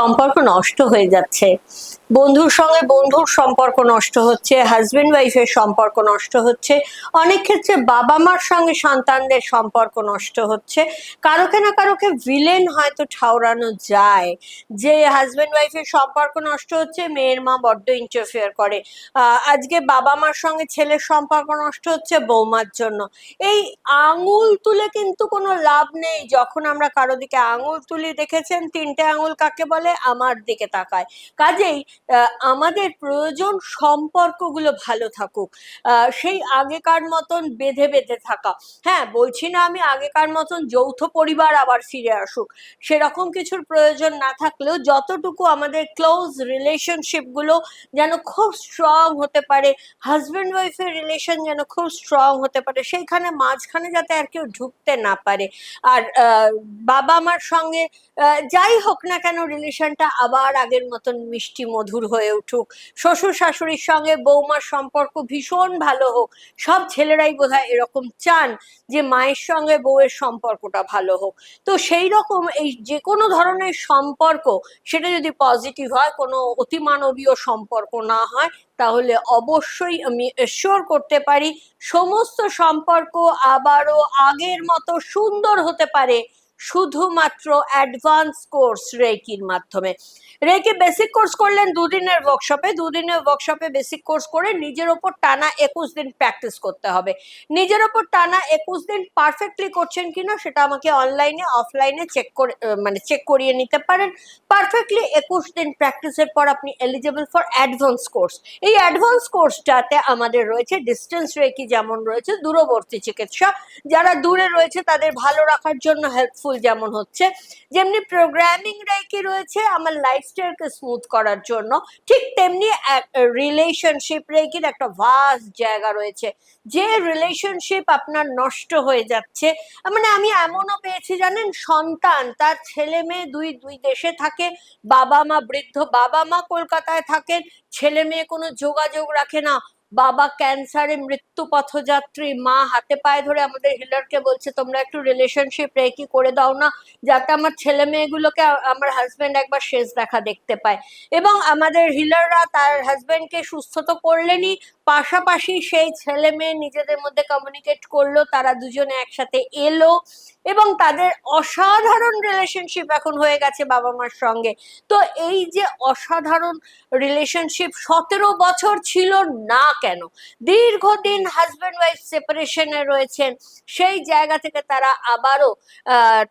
সম্পর্ক নষ্ট হয়ে যাচ্ছে। বন্ধুর সঙ্গে বন্ধুর সম্পর্ক নষ্ট হচ্ছে হাজবেন্ড ওয়াইফের সম্পর্ক নষ্ট হচ্ছে, অনেক ক্ষেত্রে বাবা মার সঙ্গে সন্তানদের সম্পর্ক নষ্ট হচ্ছে। কারোকে না কারোকে ভিলেন হয়তো ঠাউরানো যায়। যে হাজবেন্ড ওয়াইফের সম্পর্ক নষ্ট হচ্ছে, মেয়ের মা বড্ড ইন্টারফেয়ার করে। আজকে বাবা মার সঙ্গে ছেলের সম্পর্ক নষ্ট হচ্ছে বৌমার জন্য। এই আঙুল তুলে কিন্তু কোনো লাভ নেই। যখন আমরা কারও দিকে আঙুল তুলি দেখেছেন, তিনটে আঙুল কাকে বলে? আমার দিকে তাকায়। কাজেই আমাদের প্রয়োজন সম্পর্কগুলো ভালো থাকুক। সেই আগেকার মতন বেঁধে বেঁধে থাকা। হ্যাঁ বলছি না আমি আগেকার মতন যৌথ পরিবার আবার ফিরে আসুক। সেরকম কিছুর প্রয়োজন না থাকলেও যতটুকু আমাদের ক্লোজ রিলেশনশিপগুলো যেন খুব স্ট্রং হতে পারে হাজব্যান্ড ওয়াইফের রিলেশন যেন খুব স্ট্রং হতে পারে, সেইখানে মাঝখানে যাতে আর কেউ ঢুকতে না পারে। আর বাবা মার সঙ্গে যাই হোক না কেন রিলেশনটা আবার আগের মতন মিষ্টি মধুর হয়ে উঠুক। শ্বশুর শাশুড়ির সঙ্গে বৌমার সম্পর্ক ভীষণ ভালো হোক। সব ছেলেরাই বোধহয় এরকম চান যে মায়ের সঙ্গে বউয়ের সম্পর্কটা ভালো হোক। তো সেই রকম এই যে কোনো ধরনের সম্পর্ক, সেটা যদি পজিটিভ হয়, কোনো অতিমানবীয় সম্পর্ক না হয়, তাহলে অবশ্যই আমি এশিওর করতে পারি, সমস্ত সম্পর্ক আবারও আগের মতো সুন্দর হতে পারে। শুধুমাত্র অ্যাডভান্স কোর্স রেকির মাধ্যমে। রেকি বেসিক কোর্স করলেন দুদিনের ওয়ার্কশপে দুদিনের ওয়ার্কশপে বেসিক কোর্স করে নিজের ওপর টানা একুশ দিন প্র্যাকটিস করতে হবে। নিজের ওপর টানা একুশ দিন পারফেক্টলি করছেন কিনা সেটা আমাকে অনলাইনে অফলাইনে চেক করে মানে চেক করিয়ে নিতে পারেন। পারফেক্টলি একুশ দিন প্র্যাকটিসের পর আপনি এলিজিবল ফর অ্যাডভান্স কোর্স এই অ্যাডভান্স কোর্সটাতে আমাদের রয়েছে ডিস্টেন্স রেকি যেমন রয়েছে, দূরবর্তী চিকিৎসা। যারা দূরে রয়েছে তাদের ভালো রাখার জন্য হেল্পফুল যেমন হচ্ছে, যেমনি প্রোগ্রামিং রেকি রয়েছে আমার লাইফস্টাইলকে স্মুথ করার জন্য, ঠিক তেমনি রিলেশনশিপ রেকির একটা ভাস্ট জায়গা রয়েছে, যে রিলেশনশিপ আপনার নষ্ট হয়ে যাচ্ছে। মানে আমি এমনও পেয়েছি জানেন, সন্তান, তার ছেলে মেয়ে দুই দুই দেশে থাকে, বাবা মা বৃদ্ধ, বাবা মা কলকাতায় থাকেন, ছেলে মেয়ে কোনো যোগাযোগ রাখে না বাবা ক্যান্সারে মৃত্যু পথযাত্রী, মা হাতে পায়ে ধরে আমাদের হিলারকে বলছে, তোমরা একটু রিলেশনশিপ রেকি করে দাও না, যাতে আমার ছেলে মেয়েগুলোকে আমার হাজব্যান্ড একবার শেষ দেখা দেখতে পায়। এবং আমাদের হিলাররা তার হাজবেন্ডকে সুস্থ তো করলেনই পাশাপাশি সেই ছেলে মেয়ে নিজেদের মধ্যে কমিউনিকেট করল, তারা দুজনে একসাথে এলো এবং তাদের অসাধারণ রিলেশনশিপ এখন হয়ে গেছে বাবা মার সঙ্গে। তো এই যে অসাধারণ রিলেশনশিপ সতেরো বছর ছিল না কেন? দীর্ঘদিন হাজব্যান্ড ওয়াইফ সেপারেশনে রয়েছেন, সেই জায়গা থেকে তারা আবারও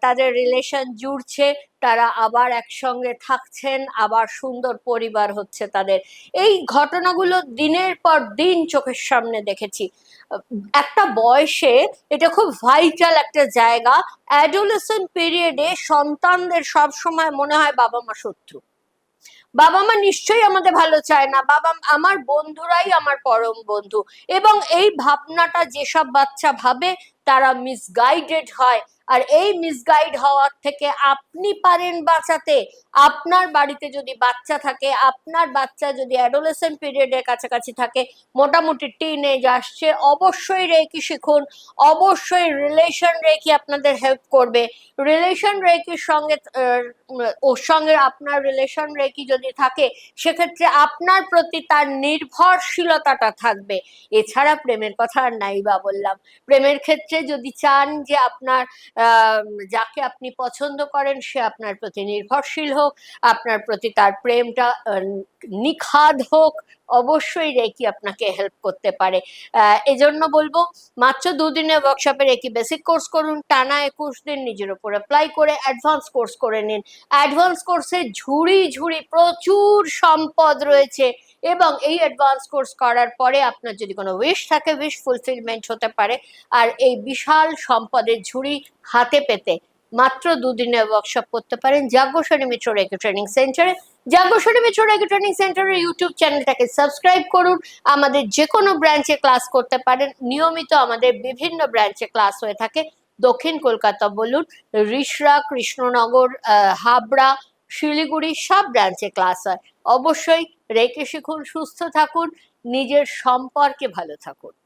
তাদের রিলেশন জুড়ছে। তারা আবার একসঙ্গে থাকছেন, আবার সুন্দর পরিবার হচ্ছে তাদের। এই ঘটনাগুলো দিনের পর দিন চোখের সামনে দেখেছি। একটা বয়সে এটা খুব ভাইটাল একটা জায়গা। অ্যাডোলেসেন্ট পিরিয়ডে সন্তানদের সব সময় মনে হয় বাবা মা শত্রু। বাবা মা নিশ্চয়ই আমাদের ভালো চায় না। বাবা আমার বন্ধুরাই আমার পরম বন্ধু। এবং এই ভাবনাটা যেসব বাচ্চা ভাবে তারা মিসগাইডেড হয়। আর এই মিসগাইড হওয়ার থেকে আপনি পারেন বাঁচাতে। আপনার বাড়িতে যদি বাচ্চা থাকে, আপনার বাচ্চা যদি অ্যাডোলেসেন্ট পিরিয়ডের কাছাকাছি থাকে, মোটামুটি টিন এজ আসছে, অবশ্যই রেকি শিখুন, অবশ্যই রিলেশন রেকি আপনাদের হেল্প করবে। রিলেশন রেকির সঙ্গে ওর সঙ্গে আপনার রিলেশন রেকি যদি থাকে, সেক্ষেত্রে আপনার প্রতি তার নির্ভরশীলতাটা থাকবে। এছাড়া প্রেমের কথা আর নাই বা বললাম। প্রেমের ক্ষেত্রে যদি চান যে আপনার যাকে আপনি পছন্দ করেন, সে আপনার প্রতি নির্ভরশীল হোক, আপনার প্রতি তার প্রেমটা নিখাদ হোক, অবশ্যই রেকি আপনাকে হেল্প করতে পারে। এজন্য বলব, মাত্র দুদিনের ওয়ার্কশপে রেকি বেসিক কোর্স করুন, টানা একুশ দিন নিজের উপর অ্যাপ্লাই করে অ্যাডভান্স কোর্স করে নিন। অ্যাডভান্স কোর্সে ঝুড়ি ঝুড়ি প্রচুর সম্পদ রয়েছে। এবং এই অ্যাডভান্স কোর্স করার পরে আপনার যদি কোনো উইশ থাকে উইশ ফুলফিলমেন্ট হতে পারে। আর এই বিশাল সম্পদের ঝুড়ি হাতে পেতে মাত্র দুদিনের ওয়ার্কশপ করতে পারেন যাজ্ঞসনী মিত্র রেকি ট্রেনিং সেন্টারে যাজ্ঞসনী মিত্র রেকি ট্রেনিং সেন্টারের ইউটিউব চ্যানেলটাকে সাবস্ক্রাইব করুন। আমাদের যে কোনো ব্রাঞ্চে ক্লাস করতে পারেন। নিয়মিত আমাদের বিভিন্ন ব্রাঞ্চে ক্লাস হয়ে থাকে। দক্ষিণ কলকাতা বলুন রিষড়া কৃষ্ণনগর হাবড়া, শিলিগুড়ি সব ব্রাঞ্চে ক্লাস হয়। অবশ্যই রেকে শিখুন সুস্থ থাকুন নিজের সম্পর্কে ভালো থাকুন।